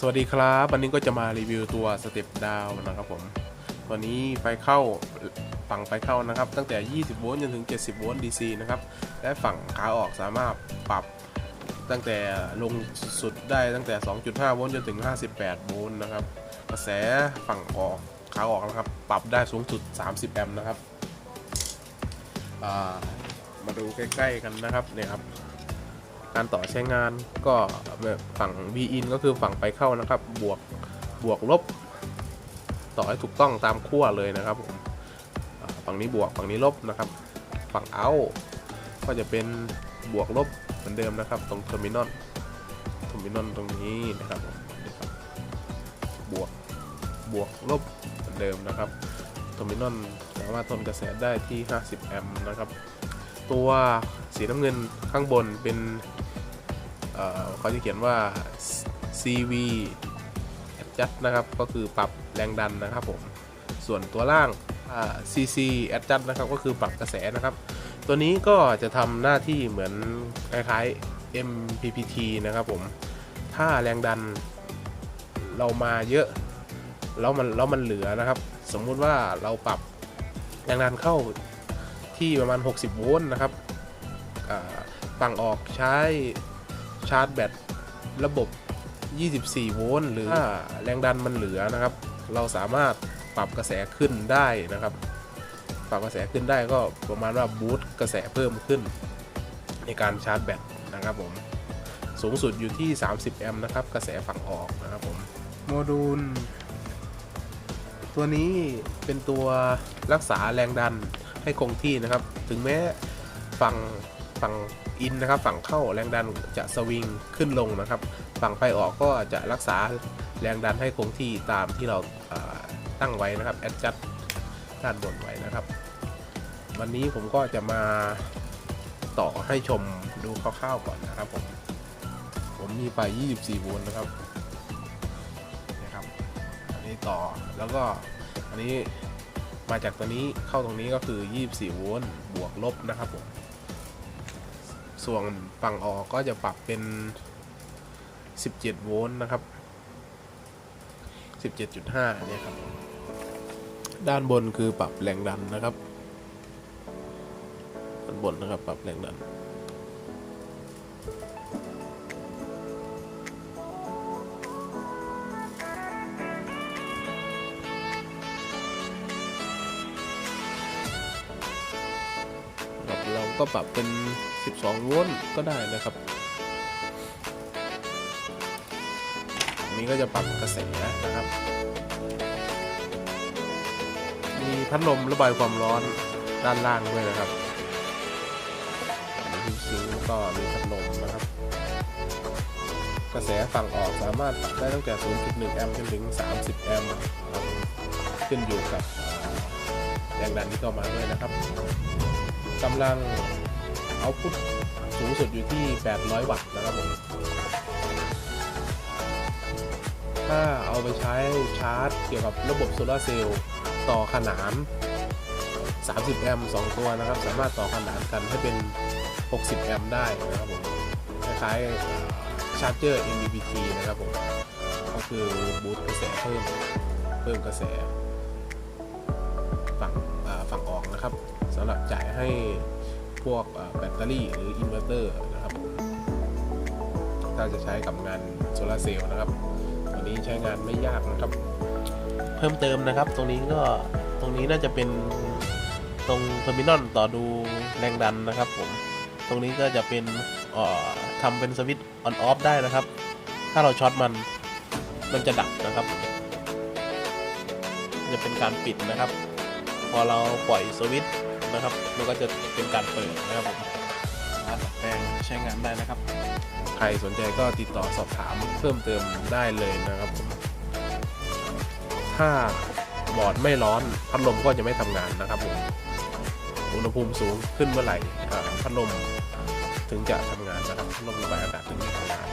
สวัสดีครับวันนี้ก็จะมารีวิวตัวสเต็ปดาวนะครับผมตัวนี้ไฟเข้าฝั่งไฟเข้านะครับ ตั้งแต่ 20 โวลต์จนถึง 70 โวลต์ DC นะครับ และฝั่งขาออกสามารถปรับตั้งแต่ลงสุดได้ตั้งแต่ 2.5 โวลต์จนถึง 58 โวลต์นะครับ กระแสฝั่งออกขาออกนะครับ ปรับได้สูงสุด 30 แอมป์นะครับามาดูใกล้ ๆ กันนะครับเนี่ยครับ การต่อใช้งานก็ฝั่ง V in ก็คือฝั่งไปเข้านะครับ บวกบวกลบ ต่อให้ถูกต้องตามขั้วเลยนะครับผมฝั่งนี้บวกฝั่งนี้ลบนะครับ ฝั่งเอาก็จะเป็นบวกลบเหมือนเดิมนะครับ ตรงเทอร์มินอลเทอร์มินอลตรงนี้นะครับผมนี่ครับบวกบวกลบเหมือนเดิมนะครับเทอร์มินอลสามารถทนกระแสได้ที่ 50 แอมป์นะครับ ตัวสีน้ำเงินข้างบนเป็น เขาจะเขียนว่า CV adjust นะครับ ก็คือปรับแรงดันนะครับผม ส่วนตัวล่าง CC adjust นะครับ ก็คือปรับกระแสนะครับ ตัวนี้ก็จะทำหน้าที่เหมือนคล้ายๆ MPPT นะครับผม ถ้าแรงดันเรามาเยอะ แล้วมันแล้วมันเหลือนะครับ สมมุติว่าเราปรับแรงดันเข้าที่ประมาณ 60 โวลต์นะครับฝั่งออกใช้ ชาร์จแบตระบบ 24 โวลต์หรือถ้าแรงดันมันเหลือนะครับ เราสามารถปรับกระแสขึ้นได้นะครับ ปรับกระแสขึ้นได้ก็ประมาณว่าบูสต์กระแสเพิ่มขึ้น ในการชาร์จแบตนะครับผมสูงสุดอยู่ที่ 30 แอมป์นะครับ กระแสฝั่งออกนะครับผมโมดูล ตัวนี้เป็นตัวรักษาแรงดันให้คงที่นะครับ ถึงแม้ฝั่ง ฝั่งอินนะครับฝั่งเข้าแรงดันจะสวิงขึ้นลงนะครับ ฝั่งไปออกก็จะรักษาแรงดันให้คงที่ตามที่เราตั้งไว้นะครับแอดจัดด้านบนไว้นะครับ วันนี้ผมก็จะมาต่อให้ชมดูคร่าวๆก่อนนะครับผมผมมีไฟ24 โวลต์นะครับนะครับ อันนี้ต่อแล้วก็อันนี้มาจากตัวนี้เข้าตรงนี้ก็คือ 24 โวลต์บวกลบนะครับผม ส่วนฝั่งออกก็จะปรับเป็น 17 โวลต์นะครับ 17.5 เนี่ยครับ ด้านบนคือปรับแรงดันนะครับด้านบนนะครับปรับแรงดัน ก็ปรับเป็น 12 โวลต์ก็ได้นะครับอันนี้ก็จะปรับกระแสนะครับ มีพัดลมระบายความร้อนด้านล่างด้วยนะครับทีซิงก็มีพัดลมนะครับ กระแสฝั่งออกสามารถปรับได้ตั้งแต่ 0.1 แอมป์จนถึง 30 แอมป์ขึ้นอยู่กับแรงดันที่เข้ามาด้วยนะครับ กำลังเอาพุทสูงสุดอยู่ที่ 800 วัตต์นะครับผม ถ้าเอาไปใช้ชาร์จเกี่ยวกับระบบโซลาร์เซลล์ต่อขนาน30 แอมป์2ตัวนะครับ สามารถต่อขนานกันให้เป็น 60 แอมป์ได้นะครับผมคล้ายๆชาร์จเจอร์ MPPT นะครับผม ก็คือบูตกระแสเพิ่ม เพิ่มกระแสฝั่งฝั่งออกนะครับำหรับจ่ายให้พวกแบตเตอรี่หรืออินเวอร์เตอร์นะครับผมถ้าจะใช้กับงานโซลาเซลล์นะครับตัวนี้ใช้งานไม่ยากนะครับ เพิ่มเติมนะครับ ตรงนี้ก็ตรงนี้น่าจะเป็นตรงเทอร์มินอลต่อดูแรงดันนะครับผมตรงนี้ก็จะเป็นออทำเป็นสวิตช์ออนออฟได้นะครับ ถ้าเราช็อตมันมันจะดับนะครับ จะเป็นการปิดนะครับ พอเราปล่อยสวิตช์ นะครับมันก็จะเป็นการเปิดนะครับผมสามารถดัดแปลงใช้งานได้นะครับ ใครสนใจก็ติดต่อสอบถามเพิ่มเติมได้เลยนะครับผมถ้าบอร์ดไม่ร้อนพัดลมก็จะไม่ทำงานนะครับผมอุณหภูมิสูงขึ้นเมื่อไหร่พัดลมถึงจะทำงานนะครับพัดลมระบายอากาศถึงจะทำงาน